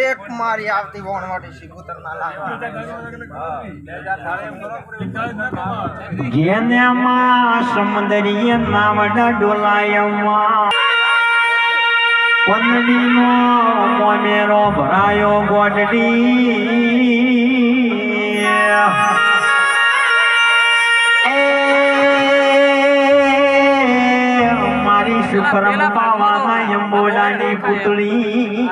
એક મારી આવતી વણવાટી શિગુતર ના લાગવા ગેન્યામાં સમદરીય ડોલાયમાં. પનવીનો મોમેરો ભરાયો ગોડડી સુખરમ પાવાના યંબોડાની પુતળી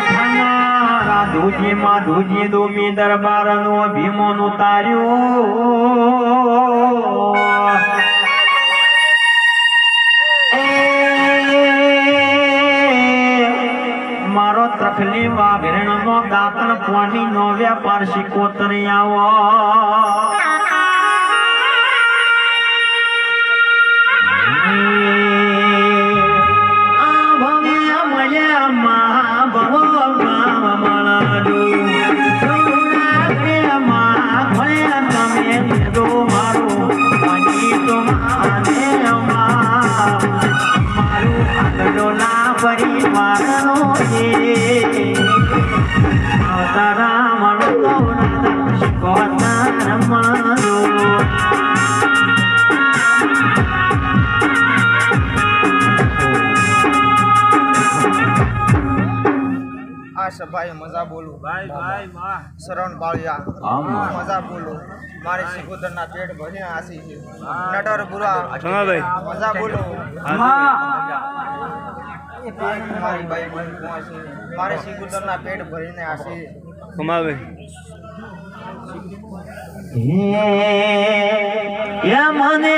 ઠાના ધુજી માં ધુજી દોમી દરબાર નો ભીમો નું તાર્યું મારો ત્રખલી વાઘરણ નો દાંતણ પાણી નો વેપાર શીકોતરી આવો પરિવારનો છે. આ સભાએ મજા બોલું. ભાઈ ભાઈ માં શરણ બાળિયા. મજા બોલું. મારી શિકોતર ના પેટ ભર્યા આસી છે. નટર બુરા હા. ભાઈ મારી બાઈ બહેન પહોંચે મારે શિકોતર ના પેટ ભરીને આસી કમાવે. મને ત